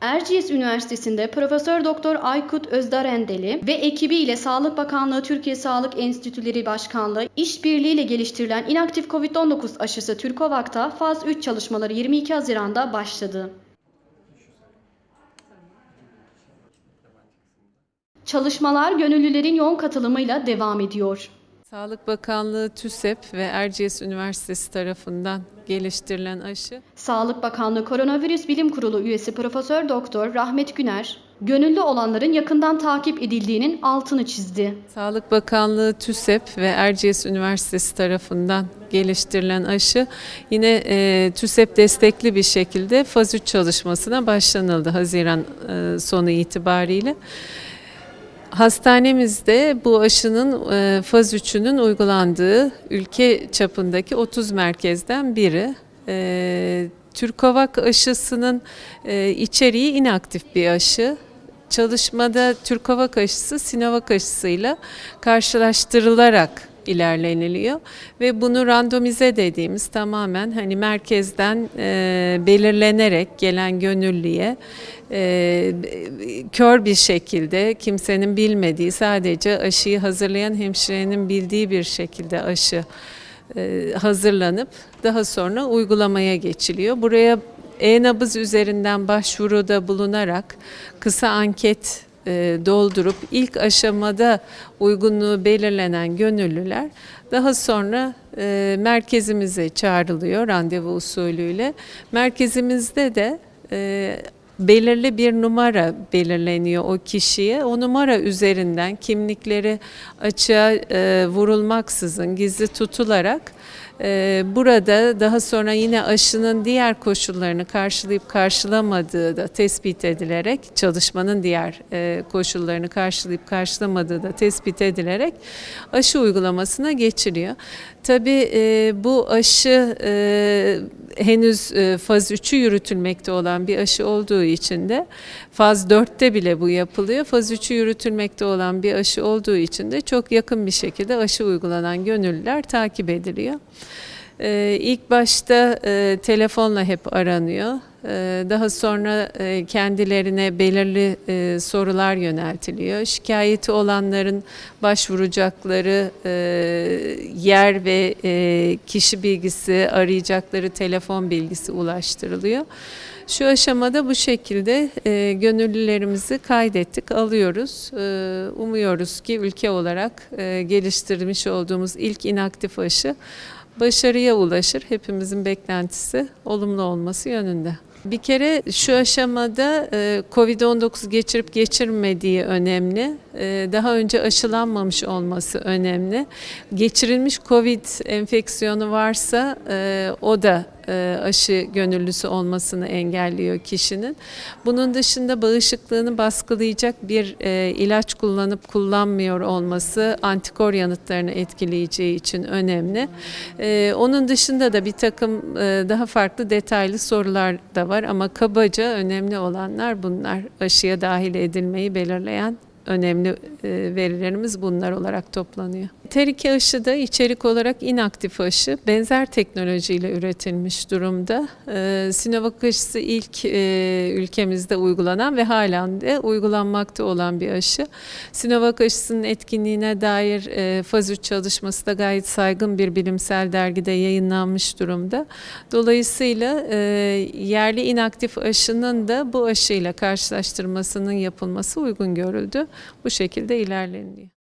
Erciyes Üniversitesi'nde Profesör Doktor Aykut Özdarendeli ve ekibi ile Sağlık Bakanlığı Türkiye Sağlık Enstitüleri Başkanlığı işbirliğiyle geliştirilen inaktif COVID-19 aşısı Türkovak'ta faz 3 çalışmaları 22 Haziran'da başladı. Çalışmalar gönüllülerin yoğun katılımıyla devam ediyor. Sağlık Bakanlığı, TÜSEP ve Erciyes Üniversitesi tarafından geliştirilen aşı Sağlık Bakanlığı Koronavirüs Bilim Kurulu üyesi Profesör Doktor Rahmet Güner, gönüllü olanların yakından takip edildiğinin altını çizdi. Sağlık Bakanlığı, TÜSEP ve Erciyes Üniversitesi tarafından geliştirilen aşı yine e, TÜSEP destekli bir şekilde faz 3 çalışmasına başlanıldı Haziran e, sonu itibariyle. Hastanemizde bu aşının e, faz 3'ünün uygulandığı ülke çapındaki 30 merkezden biri. E, Türkovak aşısının e, içeriği inaktif bir aşı. Çalışmada Türkovak aşısı Sinovac aşısıyla karşılaştırılarak ilerleniliyor ve bunu randomize dediğimiz tamamen hani merkezden e, belirlenerek gelen gönüllüye e, kör bir şekilde kimsenin bilmediği sadece aşıyı hazırlayan hemşirenin bildiği bir şekilde aşı e, hazırlanıp daha sonra uygulamaya geçiliyor. Buraya e-nabız üzerinden başvuruda bulunarak kısa anket doldurup ilk aşamada uygunluğu belirlenen gönüllüler daha sonra e, merkezimize çağrılıyor randevu usulüyle. Merkezimizde de e, belirli bir numara belirleniyor o kişiye. O numara üzerinden kimlikleri açığa e, vurulmaksızın gizli tutularak e, burada daha sonra yine aşının diğer koşullarını karşılayıp karşılamadığı da tespit edilerek çalışmanın diğer e, koşullarını karşılayıp karşılamadığı da tespit edilerek aşı uygulamasına geçiliyor. Tabii e, bu aşı e, henüz faz 3'ü yürütülmekte olan bir aşı olduğu için de faz 4'te bile bu yapılıyor. Faz 3'ü yürütülmekte olan bir aşı olduğu için de çok yakın bir şekilde aşı uygulanan gönüllüler takip ediliyor. Ee, ilk başta e, telefonla hep aranıyor. Ee, daha sonra e, kendilerine belirli e, sorular yöneltiliyor. Şikayeti olanların başvuracakları e, yer ve e, kişi bilgisi, arayacakları telefon bilgisi ulaştırılıyor. Şu aşamada bu şekilde e, gönüllülerimizi kaydettik, alıyoruz. E, umuyoruz ki ülke olarak e, geliştirmiş olduğumuz ilk inaktif aşı başarıya ulaşır. Hepimizin beklentisi olumlu olması yönünde. Bir kere şu aşamada e, COVID-19 geçirip geçirmediği önemli. E, Daha önce aşılanmamış olması önemli. Geçirilmiş COVID enfeksiyonu varsa e, o da aşı gönüllüsü olmasını engelliyor kişinin. Bunun dışında bağışıklığını baskılayacak bir e, ilaç kullanıp kullanmıyor olması antikor yanıtlarını etkileyeceği için önemli. E, Onun dışında da bir takım e, daha farklı detaylı sorular da var ama kabaca önemli olanlar bunlar. Aşıya dahil edilmeyi belirleyen önemli e, verilerimiz bunlar olarak toplanıyor. Ter2 aşı da içerik olarak inaktif aşı benzer teknolojiyle üretilmiş durumda. E, Sinovac aşısı ilk e, ülkemizde uygulanan ve halen de uygulanmakta olan bir aşı. Sinovac aşısının etkinliğine dair e, faz 3 çalışması da gayet saygın bir bilimsel dergide yayınlanmış durumda. Dolayısıyla e, yerli inaktif aşının da bu aşıyla karşılaştırmasının yapılması uygun görüldü. Bu şekilde ilerleniyor.